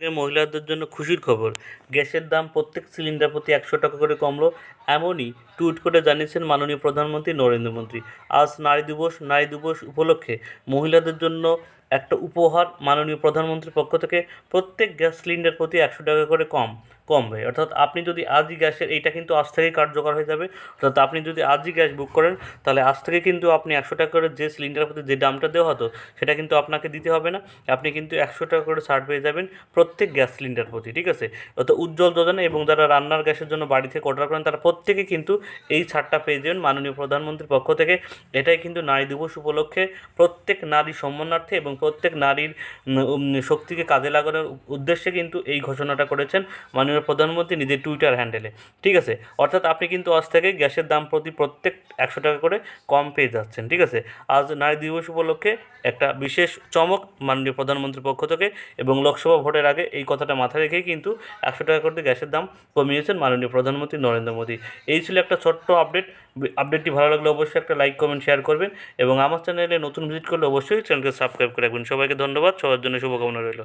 মহিলাদের জন্য খুশির খবর। গ্যাসের দাম প্রত্যেক সিলিন্ডার প্রতি একশো টাকা করে কমলো এমনই টুইট করে জানিয়েছেন মাননীয় প্রধানমন্ত্রী, নরেন্দ্র মোদী আজ নারী দিবস নারী দিবস উপলক্ষে মহিলাদের জন্য একটা উপহার মাননীয় প্রধানমন্ত্রীর পক্ষ থেকে প্রত্যেক গ্যাস সিলিন্ডার প্রতি একশো টাকা করে কম কমবে অর্থাৎ আপনি যদি আজই গ্যাসের এইটা কিন্তু আজ থেকেই কার্যকর হয়ে যাবে। অর্থাৎ আপনি যদি আজই গ্যাস বুক করেন, তাহলে আজ থেকে কিন্তু আপনি একশো টাকা করে যে সিলিন্ডার প্রতি যে দামটা দেওয়া হতো, সেটা কিন্তু আপনাকে দিতে হবে না। আপনি কিন্তু একশো টাকা করে ছাড় পেয়ে যাবেন প্রত্যেক গ্যাস সিলিন্ডার প্রতি, ঠিক আছে? অর্থাৎ উজ্জ্বল যোজনা এবং যারা রান্নার গ্যাসের জন্য বাড়ি থেকে অর্ডার করেন, তারা প্রত্যেকে কিন্তু এই ছাড়টা পেয়ে যাবেন মাননীয় প্রধানমন্ত্রীর পক্ষ থেকে। এটাই কিন্তু নারী দিবস উপলক্ষে প্রত্যেক নারী সম্মানার্থে এবং প্রত্যেক নারীর শক্তিকে কাজে লাগানোর উদ্দেশ্যে কিন্তু এই ঘোষণাটা করেছেন মাননীয় প্রধানমন্ত্রী নিজের টুইটার হ্যান্ডেলে ঠিক আছে? অর্থাৎ আপনি কিন্তু আজ থেকে গ্যাসের দাম প্রতি প্রত্যেক একশো টাকা করে কম পেয়ে যাচ্ছেন, ঠিক আছে? আজ নারী দিবস উপলক্ষে একটা বিশেষ চমক মাননীয় প্রধানমন্ত্রীর পক্ষ থেকে এবং লোকসভা ভোটের আগে এই কথাটা মাথায় রেখেই কিন্তু একশো টাকা করে গ্যাসের দাম কমিয়েছেন মাননীয় প্রধানমন্ত্রী নরেন্দ্র মোদী। এই ছিল একটা ছোট্ট আপডেট আপডেটটি ভালো লাগলে অবশ্যই একটা লাইক কমেন্ট শেয়ার করবেন এবং আমার চ্যানেলে নতুন ভিজিট করলে অবশ্যই চ্যানেলকে সাবস্ক্রাইব করে রাখবেন। সবাইকে ধন্যবাদ। সবার জন্য শুভকামনা রইল।